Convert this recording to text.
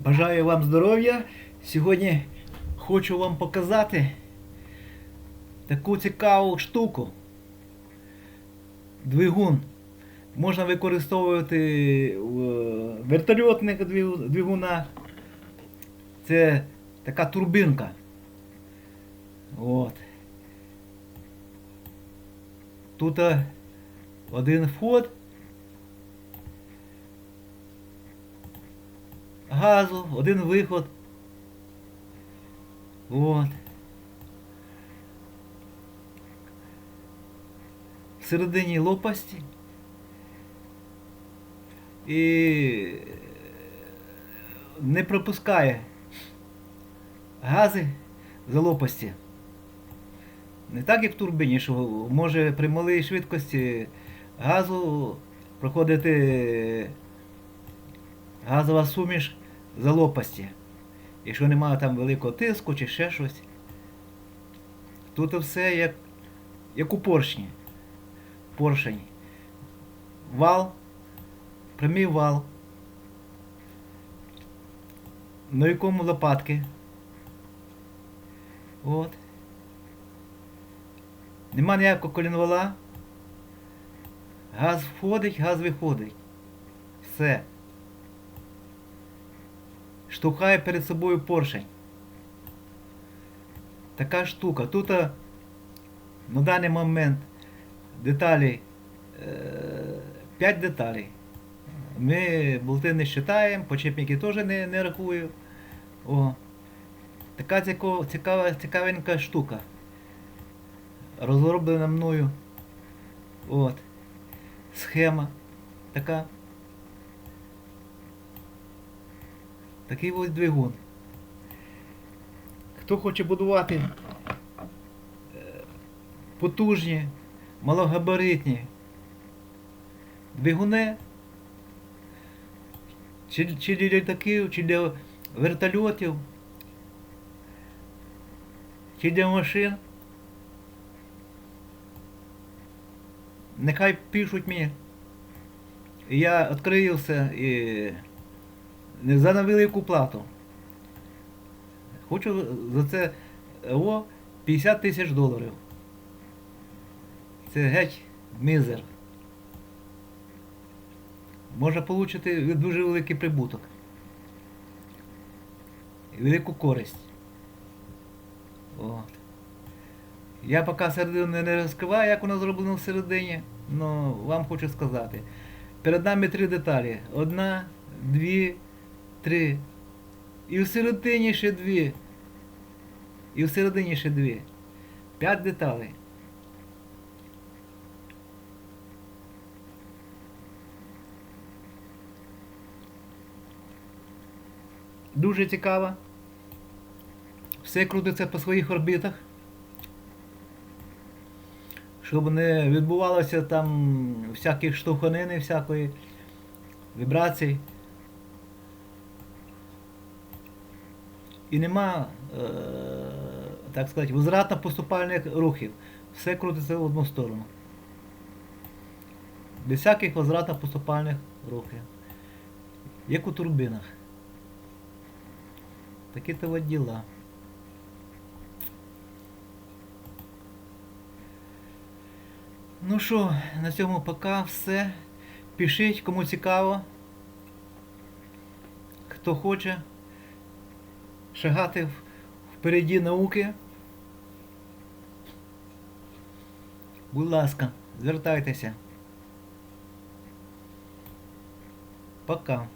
Бажаю вам здоров'я. Сьогодні хочу вам показати таку цікаву штуку. Двигун. Можна використовувати в е, вертольотних двигунах. Це така турбинка. От. Тут е, один вход. Газу, один виход. От. Всередині лопасті. І не пропускає гази за лопасті. Не так, як в турбіні, що може при малій швидкості газу проходити газова суміш за лопасті. Якщо немає там великого тиску чи ще щось. Тут все як, як у поршні. Поршень. Вал, прямий вал, на якому лопатки. От. Нема ніякого колінвала. Газ входить, газ виходить. Все штовхає перед собою поршень. Така штука. Тут на даний момент деталі 5 деталей. Ми болти не вважаємо, почепники теж не, не рахую. О. Така цікава, цікавенька штука. Розроблена мною. От. Схема така. Такий ось двигун. Хто хоче будувати е, потужні, малогабаритні двигуни, чи, чи для літаків, чи для вертольотів, чи для машин, нехай пишуть мені. Я відкрию все і не за невелику плату. Хочу за це о, 50 тисяч доларів. Це геть мізер. Можна отримати дуже великий прибуток. І велику користь. От. Я поки середину не розкриваю, як воно зроблено всередині, але вам хочу сказати. Перед нами три деталі. Одна, дві, три. І в середині ще дві. І в середині ще дві. П'ять деталей. Дуже цікаво. Все крутиться по своїх орбітах. Щоб не відбувалося там всяких штовханини, всякої вібрацій. І нема, е, так сказати, возвратно-поступальних рухів. Все крутиться в одну сторону. Без всяких возвратно-поступальних рухів. Як у турбінах. Такі то от діла. Ну що, на цьому пока все. Пишіть, кому цікаво. Хто хоче шагати впереді науки. Будь ласка, звертайтеся. Пока.